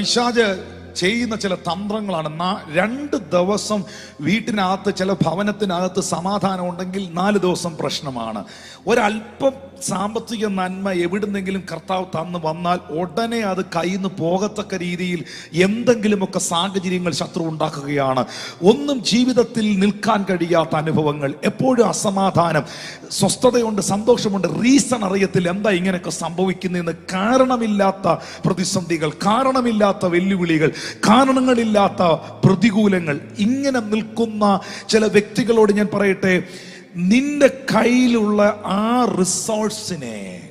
പിശാജ് ചെയ്യുന്ന ചില തന്ത്രങ്ങളാണ്. രണ്ട് ദിവസം വീട്ടിനകത്ത് ചില ഭവനത്തിനകത്ത് സമാധാനം ഉണ്ടെങ്കിൽ നാല് ദിവസം പ്രശ്നമാണ്. ഒരല്പം സാമ്പത്തിക നന്മ എവിടുന്നെങ്കിലും കർത്താവ് തന്നു വന്നാൽ ഉടനെ അത് കയ്യിൽ നിന്ന് പോകത്തക്ക രീതിയിൽ എന്തെങ്കിലുമൊക്കെ സാഹചര്യങ്ങൾ ശത്രു ഉണ്ടാക്കുകയാണ്. ഒന്നും ജീവിതത്തിൽ നിൽക്കാൻ കഴിയാത്ത അനുഭവങ്ങൾ എപ്പോഴും അസമാധാനം സ്വസ്ഥതയുണ്ട് സന്തോഷമുണ്ട് റീസൺ അറിയത്തിൽ എന്താ ഇങ്ങനെയൊക്കെ സംഭവിക്കുന്നതെന്ന് കാരണമില്ലാത്ത പ്രതിസന്ധികൾ കാരണമില്ലാത്ത വെല്ലുവിളികൾ കാരണങ്ങളില്ലാത്ത പ്രതികൂലങ്ങൾ ഇങ്ങനെ നിൽക്കുന്ന ചില വ്യക്തികളോട് ഞാൻ പറയട്ടെ നിന്റെ കയ്യിലുള്ള ആ റിസോഴ്സിനെ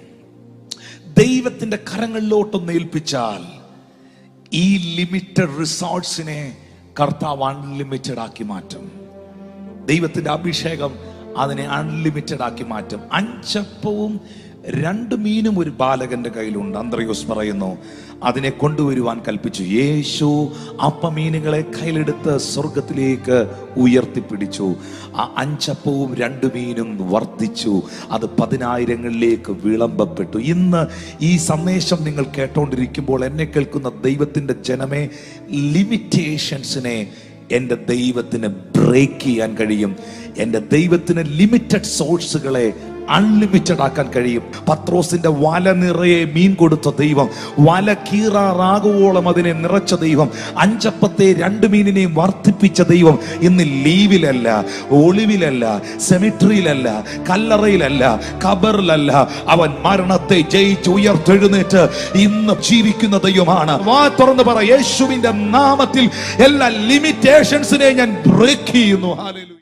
ദൈവത്തിന്റെ കരങ്ങളിലോട്ടൊന്ന് ഏൽപ്പിച്ചാൽ ഈ ലിമിറ്റഡ് റിസോഴ്സിനെ കർത്താവ് അൺലിമിറ്റഡ് ആക്കി മാറ്റും. ദൈവത്തിന്റെ അഭിഷേകം അതിനെ അൺലിമിറ്റഡ് ആക്കി മാറ്റും. അഞ്ചപ്പവും രണ്ട് മീനും ഒരു ബാലകന്റെ കയ്യിലുണ്ട്. അന്ത്രയോസ് പറയുന്നു അതിനെ കൊണ്ടുവരുവാൻ കൽപ്പിച്ചു. യേശു അപ്പമീനുകളെ കയ്യിലെടുത്ത് സ്വർഗത്തിലേക്ക് ഉയർത്തിപ്പിടിച്ചു. ആ അഞ്ചപ്പവും രണ്ട് മീനും വർദ്ധിച്ചു. അത് പതിനായിരങ്ങളിലേക്ക് വിളമ്പപ്പെട്ടു. ഇന്ന് ഈ സന്ദേശം നിങ്ങൾ കേട്ടോണ്ടിരിക്കുമ്പോൾ എന്നെ കേൾക്കുന്ന ദൈവത്തിന്റെ ജനമേ ലിമിറ്റേഷൻസിനെ എന്റെ ദൈവത്തിന് ബ്രേക്ക് ചെയ്യാൻ കഴിയും. എന്റെ ദൈവത്തിന് ലിമിറ്റഡ് സോഴ്സുകളെ അൺലിമിറ്റഡ് ആക്കാൻ കഴിയും. പത്രോസിന്റെ വല നിറയെ മീൻ കൊടുത്ത ദൈവം വല കീറാറാകുവോളം അതിനെ നിറച്ച ദൈവം അഞ്ചപ്പത്തെ രണ്ട് മീനിനെയും വർദ്ധിപ്പിച്ച ദൈവം ഇന്ന് ലീവിലല്ല ഒളിവിലല്ല സെമിട്രിയിലല്ല കല്ലറയിലല്ല കബറിലല്ല. അവൻ മരണത്തെ ജയിച്ച് ഉയർത്തെഴുന്നേറ്റ് ഇന്ന് ജീവിക്കുന്ന ദൈവമാണ്. വാ തുറന്ന് പറ യേശുവിന്റെ നാമത്തിൽ എല്ലാ ലിമിറ്റേഷൻസിനെ ഞാൻ ബ്രേക്ക് ചെയ്യുന്നു. ഹാലലൂയ